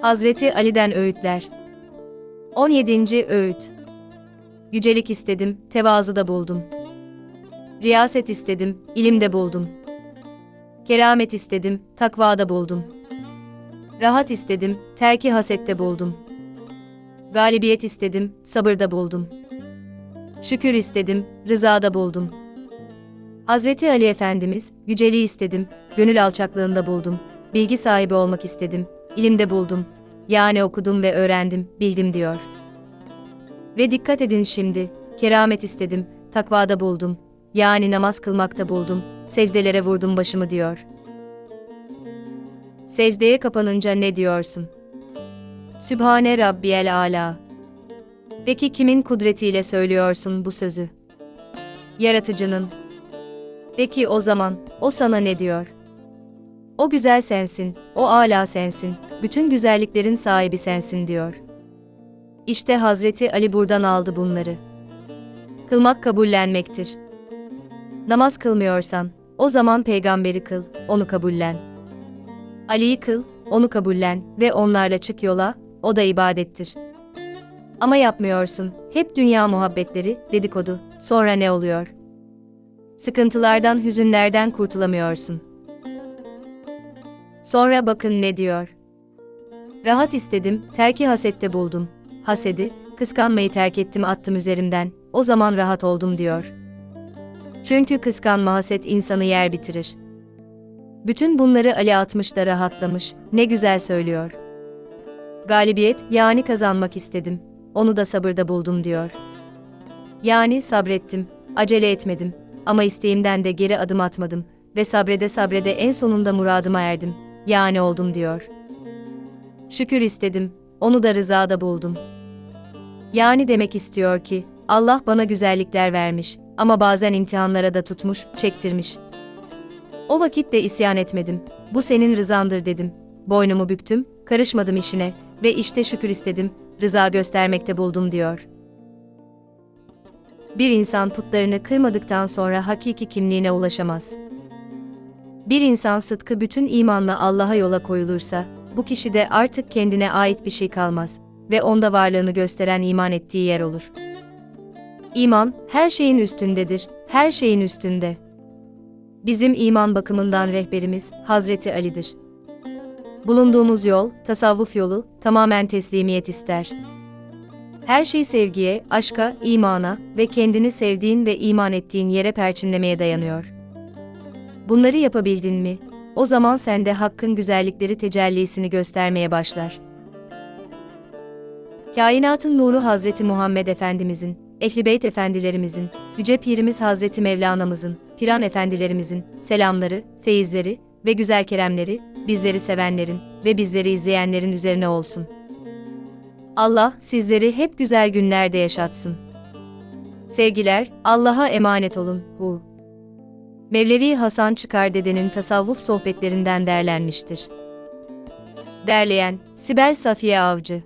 Hazreti Ali'den öğütler. 17. öğüt. Yücelik istedim, tevazuda buldum. Riyaset istedim, ilimde buldum. Keramet istedim, takvada buldum. Rahat istedim, terki hasette buldum. Galibiyet istedim, sabırda buldum. Şükür istedim, rızada buldum. Hazreti Ali Efendimiz, yüceliği istedim, gönül alçaklığında buldum. Bilgi sahibi olmak istedim, ilimde buldum. Yani okudum ve öğrendim, bildim diyor. Ve dikkat edin şimdi, keramet istedim, takvada buldum. Yani namaz kılmakta buldum, secdelere vurdum başımı diyor. Secdeye kapanınca ne diyorsun? Sübhane Rabbiyel Ala. Peki kimin kudretiyle söylüyorsun bu sözü? Yaratıcının. Peki o zaman, o sana ne diyor? O güzel sensin, o ala sensin, bütün güzelliklerin sahibi sensin diyor. İşte Hazreti Ali buradan aldı bunları. Kılmak kabullenmektir. Namaz kılmıyorsan, o zaman peygamberi kıl, onu kabullen. Ali'yi kıl, onu kabullen ve onlarla çık yola, o da ibadettir. Ama yapmıyorsun, hep dünya muhabbetleri, dedikodu, sonra ne oluyor? Sıkıntılardan, hüzünlerden kurtulamıyorsun. Sonra bakın ne diyor. Rahat istedim, terki hasette buldum. Hasedi, kıskanmayı terk ettim attım üzerimden, o zaman rahat oldum diyor. Çünkü kıskanma haset insanı yer bitirir. Bütün bunları Ali atmış da rahatlamış, ne güzel söylüyor. Galibiyet, yani kazanmak istedim, onu da sabırda buldum diyor. Yani sabrettim, acele etmedim, ama isteğimden de geri adım atmadım ve sabrede sabrede en sonunda muradıma erdim, yani oldum diyor. Şükür istedim, onu da rızada buldum. Yani demek istiyor ki, Allah bana güzellikler vermiş ama bazen imtihanlara da tutmuş, çektirmiş. O vakit de isyan etmedim. Bu senin rızandır dedim. Boynumu büktüm, karışmadım işine ve işte şükür istedim, rıza göstermekte buldum diyor. Bir insan putlarını kırmadıktan sonra hakiki kimliğine ulaşamaz. Bir insan sıtkı bütün imanla Allah'a yola koyulursa, bu kişide artık kendine ait bir şey kalmaz ve onda varlığını gösteren iman ettiği yer olur. İman, her şeyin üstündedir, her şeyin üstünde. Bizim iman bakımından rehberimiz Hazreti Ali'dir. Bulunduğumuz yol, tasavvuf yolu, tamamen teslimiyet ister. Her şey sevgiye, aşka, imana ve kendini sevdiğin ve iman ettiğin yere perçinlemeye dayanıyor. Bunları yapabildin mi, o zaman sende hakkın güzellikleri tecellisini göstermeye başlar. Kainatın nuru Hazreti Muhammed Efendimizin, Ehli Beyt efendilerimizin, Yüce Pirimiz Hazreti Mevlana'mızın, Piran efendilerimizin selamları, feyizleri ve güzel keremleri bizleri sevenlerin ve bizleri izleyenlerin üzerine olsun. Allah sizleri hep güzel günlerde yaşatsın. Sevgiler, Allah'a emanet olun. Hu. Mevlevi Hasan Çıkar Dede'nin tasavvuf sohbetlerinden derlenmiştir. Derleyen, Sibel Safiye Avcı